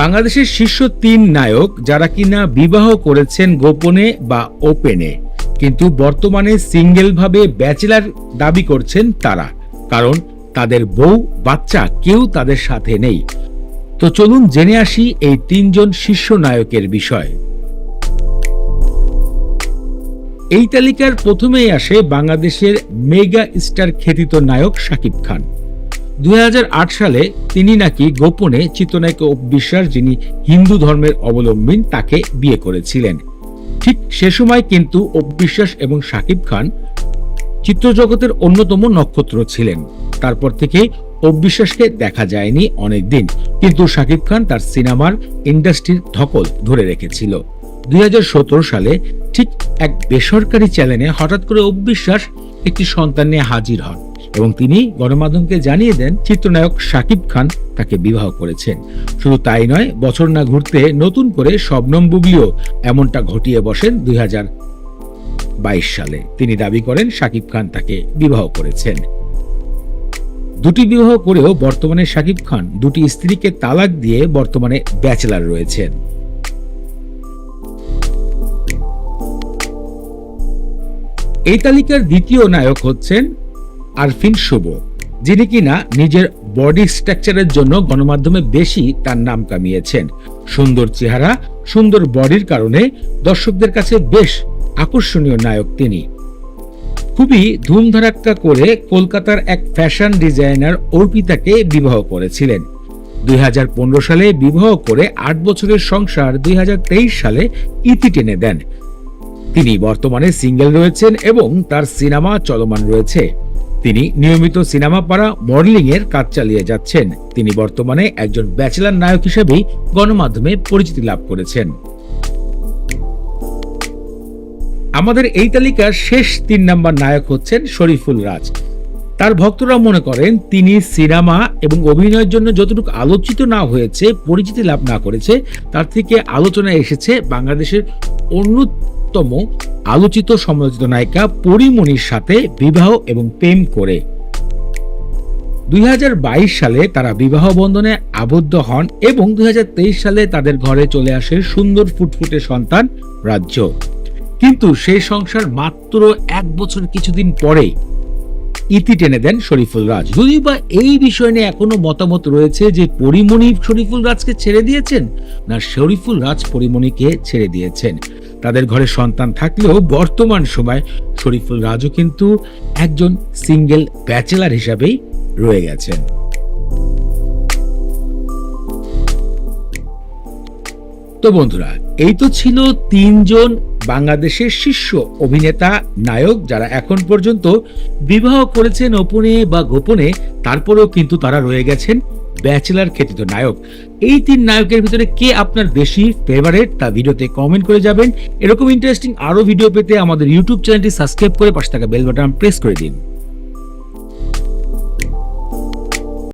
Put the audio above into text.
বাংলাদেশের শীর্ষ তিন নায়ক যারা কিনা বিবাহ করেছেন গোপনে বা ওপেনে, কিন্তু বর্তমানে সিঙ্গেল ভাবে ব্যাচেলার দাবি করছেন তারা, কারণ তাদের বউ বাচ্চা কেউ তাদের সাথে নেই। তো চলুন জেনে আসি এই তিনজন শীর্ষ নায়কের বিষয়। এই তালিকার প্রথমেই আসে বাংলাদেশের মেগা স্টার খ্যাতিত নায়ক শাকিব খান। দুই হাজার আট সালে তিনি নাকি গোপনে চিত্রনায়ক বিশ্বাস যিনি হিন্দু ধর্মের অবলম্বী তাকে বিয়ে করেছিলেন। ঠিক সে সময় কিন্তু অবিশ্বাস এবং শাকিব খান চিত্রজগতের অন্যতম নক্ষত্র ছিলেন। তারপর থেকে অবিশ্বাসকে দেখা যায়নি অনেকদিন, কিন্তু শাকিব খান তার সিনেমার ইন্ডাস্ট্রির ধকল ধরে রেখেছিল। দুই হাজার সতেরো সালে ঠিক এক বেসরকারি চ্যানেলে হঠাৎ করে অবিশ্বাস একটি সন্তান নিয়ে হাজির হন। এবং তিনি গণমাধ্যমকে জানিয়ে দেন, চিত্রনায়ক শাকিব খান তাকে বিবাহ করেছেন। শুধু তাই নয়, বছর না ঘুরতে নতুন করে শবনম বুবলিও এমনটা ঘটিয়ে বসেন দুই বাইশ সালে। তিনি দাবি করেন, শাকিব খান তাকে বিবাহ করেছেন। দুটি বিবাহ করেও বর্তমানে শাকিব খান দুটি স্ত্রীকে তালাক দিয়ে বর্তমানে ব্যাচেলার রয়েছেন। এই তালিকার দ্বিতীয় নায়ক হচ্ছেন আরফিন শুভ, যিনি কিনা নিজের বডি স্ট্রাকচারের জন্য গণমাধ্যমে বেশি তার নাম কামিয়েছেন। সুন্দর চেহারা, সুন্দর বডির কারণে দর্শকদের কাছে বেশ আকর্ষণীয় নায়ক তিনি। খুবই ধুমধারাক্কা করে কলকাতার এক ফ্যাশন ডিজাইনার অর্পিতাকে বিবাহ করেছিলেন। দুই হাজার পনেরো সালে বিবাহ করে আট বছরের সংসার দুই হাজার তেইশ সালে ইতি টেনে দেন। তিনি বর্তমানে সিঙ্গেল রয়েছেন এবং তার সিনেমা চলমান রয়েছে। তিনি নিয়মিত সিনেমা পাড়া মডেলিং এর কাজ চালিয়ে যাচ্ছেন। তিনি বর্তমানে একজন ব্যাচেলার নায়ক হিসেবেই গণমাধ্যমে পরিচিতি লাভ করেছেন। আমাদের এই তালিকার শেষ তিন নাম্বার নায়ক হচ্ছেন শরীফুল রাজ। তার ভক্তরা মনে করেন, তিনি সিনেমা এবং অভিনয়ের জন্য যতটুকু আলোচিত না হয়েছে, পরিচিতি লাভ না করেছে, তার থেকে আলোচনা এসেছে বাংলাদেশের অন্যতম আলোচিত সমালোচিত নায়িকা পরিমণির সাথে বিবাহ এবং প্রেম করে। দুই সালে তারা বিবাহ বন্ধনে আবদ্ধ হন এবং দুই সালে তাদের ঘরে চলে আসে সুন্দর ফুটফুটে সন্তান রাজ্য। কিন্তু সেই সংসার মাত্র এক বছর কিছুদিন পরে ইতি টেনে দেন শরীফুল রাজ। যদিও বা এই বিষয় নিয়ে এখনও মতামত রয়েছে যে পরিমণি শরীফুল রাজকে ছেড়ে দিয়েছেন, না শরীফুল রাজ পরিমণিকে ছেড়ে দিয়েছেন। তাদের ঘরে সন্তান থাকলেও বর্তমান সময় শরীফুল রাজও কিন্তু একজন সিঙ্গেল ব্যাচেলার হিসাবেই রয়ে গেছেন। তো বন্ধুরা, এই তো ছিল তিনজন বাংলাদেশের শীর্ষ অভিনেতা, নায়ক, যারা এখন পর্যন্ত বিবাহ করেছেন ওপনে বা গোপনে, তারপরেও কিন্তু তারা রয়ে গেছেন ব্যাচেলার খ্যাতিত নায়ক। এই তিন নায়কের ভিতরে কে আপনার বেশি ফেভারেট তা ভিডিওতে কমেন্ট করে যাবেন। এরকম ইন্টারেস্টিং আরও ভিডিও পেতে আমাদের ইউটিউব চ্যানেলটি সাবস্ক্রাইব করে পাশে থাকা বেল বাটন প্রেস করে দিন।